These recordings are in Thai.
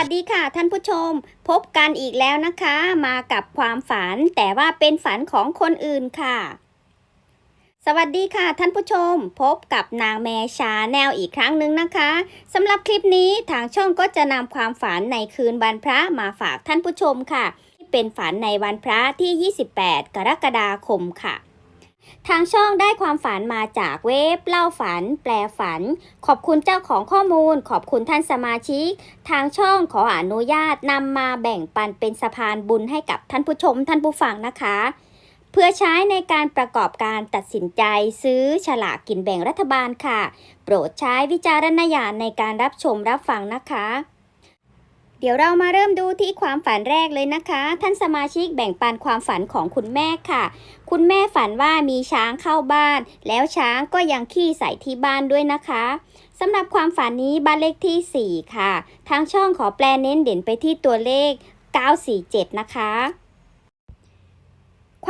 วัสดีค่ะท่านผู้ชม พบกันอีกแล้วนะคะ มากับความฝันแต่ว่าเป็นฝันของคนอื่นค่ะ สวัสดีค่ะท่านผู้ชม พบกับนางแมชาแนลอีกครั้งหนึ่งนะคะสำหรับคลิปนี้ทางช่องก็จะนำความฝันในคืนวันพระมาฝากท่านผู้ชมค่ะที่เป็นฝันในวันพระที่ 28 กรกฎาคมค่ะ ทางช่องได้ความฝันมาจากเว็บเล่าฝัน แปลฝัน ขอบคุณเจ้าของข้อมูล ขอบคุณท่านสมาชิก ทางช่องขออนุญาตนำมาแบ่งปันเป็นสะพานบุญให้กับท่านผู้ชมท่านผู้ฟังนะคะ เพื่อใช้ในการประกอบการตัดสินใจซื้อฉลากกินแบ่งรัฐบาลค่ะ โปรดใช้วิจารณญาณในการรับชมรับฟังนะคะ เดี๋ยวเรามาเริ่มดูที่ความฝันแรกเลยนะคะ ท่านสมาชิกแบ่งปันความฝันของคุณแม่ค่ะ คุณแม่ฝันว่ามีช้างเข้าบ้าน แล้วช้างก็ยังขี้ใส่ที่บ้านด้วยนะคะสำหรับความฝันนี้บ้านเลขที่ 4 ค่ะ ทางช่องขอแปลเน้นเด่นไปที่ตัวเลข 947 นะคะ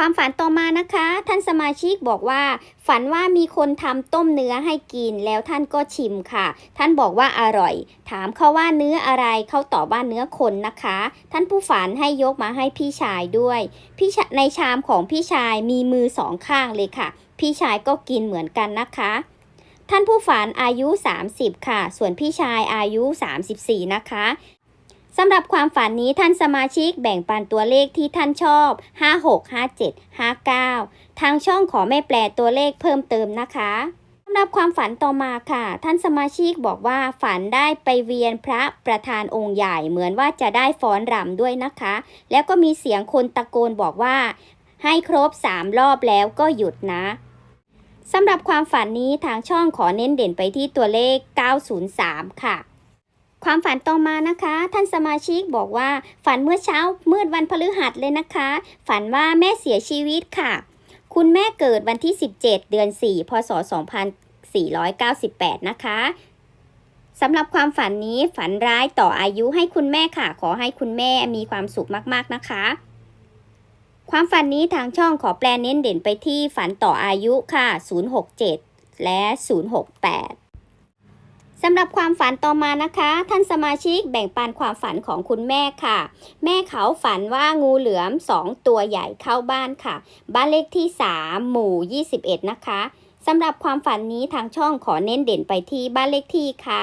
ความฝันต่อมานะคะ ท่านสมาชิกบอกว่า ฝันว่ามีคนทำต้มเนื้อให้กินแล้วท่านก็ชิมค่ะ ท่านบอกว่าอร่อย ถามเขาว่าเนื้ออะไรเขาตอบว่าเนื้อคนนะคะ ท่านผู้ฝันให้ยกมาให้พี่ชายด้วยพี่ในชามของพี่ชายมีมือสองข้างเลยค่ะ พี่ชายก็กินเหมือนกันนะคะท่านผู้ฝันอายุ 30 ค่ะ ส่วนพี่ชายอายุ 34 นะคะ สำหรับความฝันนี้ท่านสมาชิกแบ่งปันตัวเลขที่ท่านชอบ 56 57 59 ทางช่องขอไม่แปลตัวเลขเพิ่มเติมนะคะสำหรับความฝันต่อมาค่ะ ท่านสมาชิกบอกว่าฝันได้ไปเวียนพระประธานองค์ใหญ่เหมือนว่าจะได้ฟ้อนรำด้วยนะคะ แล้วก็มีเสียงคนตะโกนบอกว่า ให้ครบ 3 รอบแล้วก็หยุดนะสำหรับความฝันนี้ทางช่องขอเน้นเด่นไปที่ตัวเลข 903 ค่ะ ความฝันต่อมานะคะ ท่านสมาชิกบอกว่า ฝันเมื่อเช้ามืดวันพฤหัสเลยนะคะ ฝันว่าแม่เสียชีวิตค่ะ คุณแม่เกิดวันที่ 17 เดือน 4 พศ 2498 นะคะสำหรับความฝันนี้ฝันร้ายต่ออายุให้คุณแม่ค่ะ ขอให้คุณแม่มีความสุขมากๆนะคะ ความฝันนี้ทางช่องขอแปลเน้นเด่นไปที่ฝันต่ออายุค่ะ 067 และ 068 สำหรับความฝันต่อมานะคะ ท่านสมาชิกแบ่งปันความฝันของคุณแม่ค่ะ แม่เขาฝันว่างูเหลือม 2 ตัวใหญ่เข้าบ้านค่ะ บ้านเลขที่ 3 หมู่ 21 นะคะสำหรับความฝันนี้ทางช่องขอเน้นเด่นไปที่บ้านเลขที่ค่ะ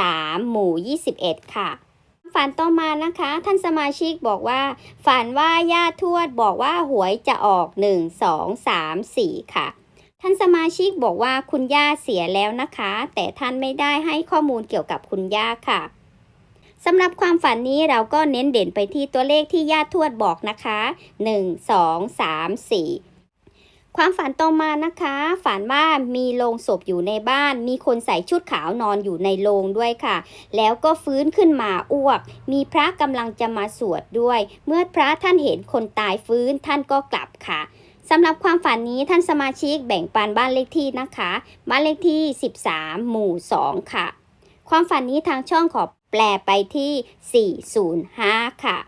3 หมู่ 21 ค่ะฝันต่อมานะคะ ท่านสมาชิกบอกว่า ฝันว่าย่าทวดบอกว่าหวยจะออก 1 2 3 4 ค่ะ ท่านสมาชิกบอกว่าคุณย่าเสียแล้วนะคะ แต่ท่านไม่ได้ให้ข้อมูลเกี่ยวกับคุณย่าค่ะสำหรับความฝันนี้เราก็เน้นเด่นไปที่ตัวเลขที่ย่าทวดบอกนะคะ 1 2 3 4 ความฝันต่อมานะคะ ฝันว่ามีโลงศพอยู่ในบ้าน มีคนใส่ชุดขาวนอนอยู่ในโลงด้วยค่ะ แล้วก็ฟื้นขึ้นมาอ้วก มีพระกำลังจะมาสวดด้วย เมื่อพระท่านเห็นคนตายฟื้นท่านก็กลับค่ะ สำหรับความฝันนี้ท่านสมาชิกแบ่งปันบ้านเลขที่นะคะ บ้านเลขที่ 13 หมู่ 2 ค่ะ ความฝันนี้ทางช่องขอแปลไปที่ 405 ค่ะ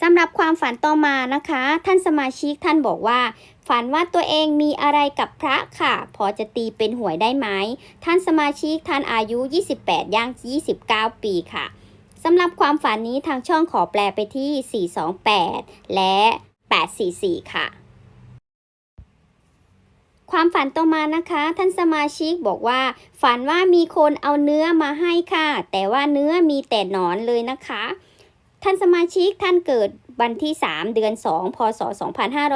สำหรับความฝันต่อมานะคะ ท่านสมาชิกท่านบอกว่า ฝันว่าตัวเองมีอะไรกับพระค่ะ พอจะตีเป็นหวยได้ไหม ท่านสมาชิกท่านอายุ 28 ย่าง 29 ปีค่ะสำหรับความฝันนี้ทางช่องขอแปลไปที่ 428 และ 844 ค่ะ ความฝันต่อมานะคะ ท่านสมาชิกบอกว่า ฝันว่ามีคนเอาเนื้อมาให้ค่ะ แต่ว่าเนื้อมีแต่หนอนเลยนะคะ ท่านสมาชิกท่านเกิดวันที่ 3 เดือน 2 พศ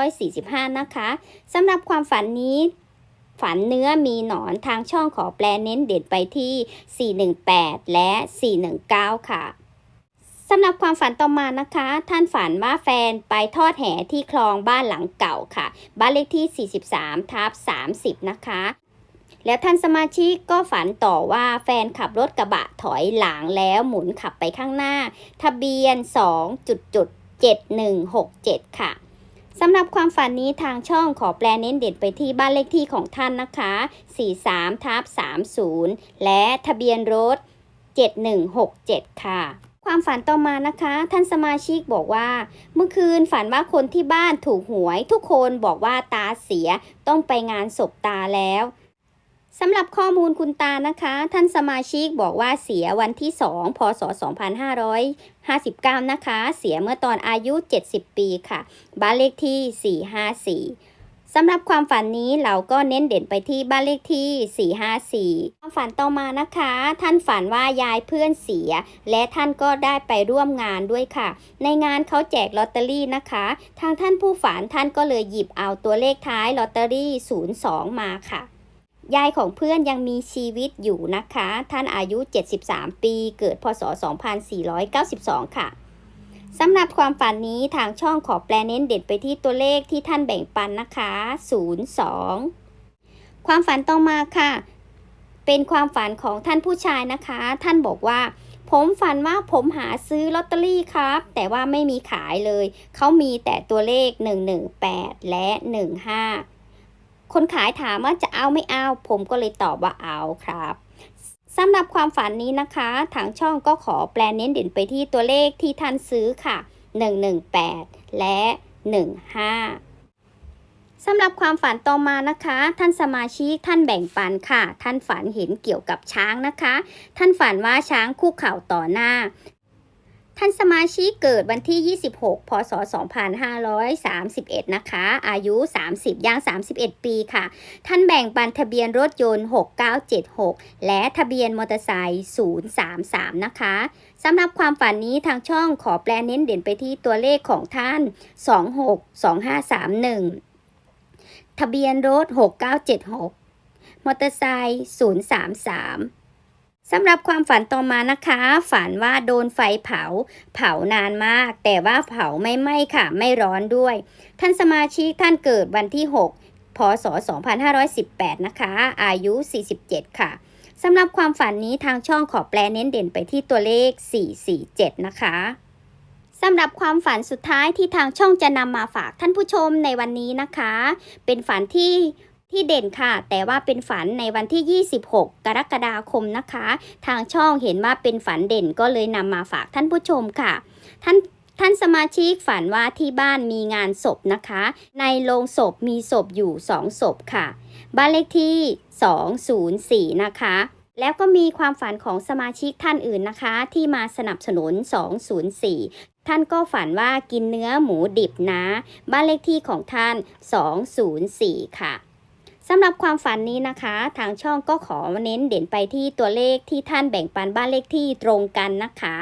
2545 นะคะสำหรับความฝันนี้ฝันเนื้อมีหนอนทางช่องขอแปลเน้นเด่นไปที่ 418 และ 419 ค่ะ สำหรับความฝันต่อมานะคะ ท่านฝันว่าแฟนไปทอดแห่ที่คลองบ้านหลังเก่าค่ะ บ้านเลขที่ 43ทับ30 นะคะ แล้วท่านสมาชิกก็ฝันต่อว่าแฟนขับรถกระบะถอยหลังแล้วหมุนขับไปข้างหน้า ทะเบียน 2.7167 ค่ะสำหรับความฝันนี้ทางช่องขอแปลเน้นเด่นไปที่บ้านเลขที่ของท่านนะคะ 43ทับ30 และทะเบียนรถ 7167 ค่ะ ความฝันต่อมานะคะ ท่านสมาชิกบอกว่า เมื่อคืนฝันว่าคนที่บ้านถูกหวย ทุกคนบอกว่าตาเสียต้องไปงานศพตาแล้วสำหรับข้อมูลคุณตานะคะ ท่านสมาชิกบอกว่าเสียวันที่ 2 พศ 2559 นะคะ เสียเมื่อตอนอายุ 70 ปีค่ะ บ้านเลขที่ 454 สำหรับความฝันนี้เราก็เน้นเด่นไปที่บ้านเลขที่ 454 ความฝันต่อมานะคะ ท่านฝันว่ายายเพื่อนเสีย และท่านก็ได้ไปร่วมงานด้วยค่ะ ในงานเขาแจกลอตเตอรี่นะคะ ทางท่านผู้ฝันท่านก็เลยหยิบเอาตัวเลขท้ายลอตเตอรี่ 02 มาค่ะยายของเพื่อนยังมีชีวิตอยู่นะคะ ท่านอายุ 73 ปี เกิดพศ 2492 ค่ะ สำหรับความฝันนี้ทางช่องขอแปลเน้นเด็ดไปที่ตัวเลขที่ท่านแบ่งปันนะคะ 02 ความฝันต่อมาค่ะ เป็นความฝันของท่านผู้ชายนะคะ ท่านบอกว่า ผมฝันว่าผมหาซื้อลอตเตอรี่ครับ แต่ว่าไม่มีขายเลย เขามีแต่ตัวเลข 118 และ 15 คนขายถามว่าจะเอาไม่เอา ผมก็เลยตอบว่าเอาครับ สำหรับความฝันนี้นะคะ ทางช่องก็ขอแปลเน้นเด่นไปที่ตัวเลขที่ท่านซื้อค่ะ 118 และ 15สำหรับความฝันต่อมานะคะ ท่านสมาชิกท่านแบ่งปันค่ะ ท่านฝันเห็นเกี่ยวกับช้างนะคะ ท่านฝันว่าช้างคู่เข่าต่อหน้า ท่านสมาชิกเกิดวันที่ 26 พศ 2531 นะคะ อายุ 30 ย่าง 31 ปีค่ะ ท่านแบ่งปันทะเบียนรถยนต์ 6976 และทะเบียนมอเตอร์ไซค์033 นะคะสำหรับความฝันนี้ทางช่องขอแปลเน้นเด่นไปที่ตัวเลขของท่าน 262531ทะเบียนรถ 6976 มอเตอร์ไซค์033 สำหรับความฝันต่อมานะคะ ฝันว่าโดนไฟเผา เผานานมาก แต่ว่าเผาไม่ไหม้ค่ะ ไม่ร้อนด้วย ท่านสมาชิกท่านเกิดวันที่ 6 พศ 2518 นะคะ อายุ 47 ค่ะสำหรับความฝันนี้ทางช่องขอแปลเน้นเด่นไปที่ตัวเลข 447 นะคะสำหรับความฝันสุดท้ายที่ทางช่องจะนำมาฝากท่านผู้ชมในวันนี้นะคะ เป็นฝันที่ ที่เด่นค่ะ แต่ว่าเป็นฝันในวันที่ 26 กรกฎาคมนะคะ ทางช่องเห็นว่าเป็นฝันเด่นก็เลยนำมาฝากท่านผู้ชมค่ะ ท่านท่านสมาชิกฝันว่าที่บ้านมีงานศพนะคะ ในโรงศพมีศพอยู่2ศพค่ะ บ้านเลขที่ 204 นะคะ แล้วก็มีความฝันของสมาชิกท่านอื่นนะคะ ที่มาสนับสนุน 204ท่านก็ฝันว่ากินเนื้อหมูดิบนะ บ้านเลขที่ของท่าน 204 ค่ะ สำหรับความฝันนี้นะคะ ทางช่องก็ขอเน้นเด่นไปที่ตัวเลขที่ท่านแบ่งปันบ้านเลขที่ตรงกันนะคะ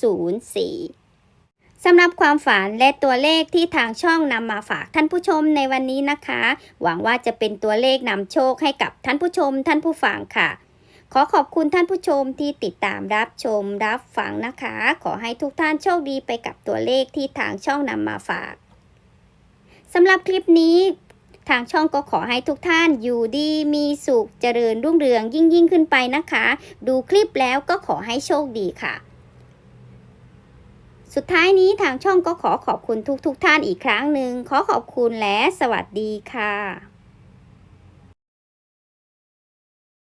204สำหรับความฝันและตัวเลขที่ทางช่องนำมาฝากท่านผู้ชมในวันนี้นะคะ หวังว่าจะเป็นตัวเลขนำโชคให้กับท่านผู้ชม ท่านผู้ฟังค่ะ ขอขอบคุณท่านผู้ชมที่ติดตามรับชมรับฟังนะคะ ขอให้ทุกท่านโชคดีไปกับตัวเลขที่ทางช่องนำมาฝากสำหรับคลิปนี้ ทางช่องก็ขอให้ทุกท่านอยู่ดีมีสุขเจริญรุ่งเรืองยิ่งยิ่งขึ้นไปนะคะ ดูคลิปแล้วก็ขอให้โชคดีค่ะ สุดท้ายนี้ทางช่องก็ขอขอบคุณทุกๆทท่านอีกครั้งหนึ่งขอขอบคุณและสวัสดีค่ะ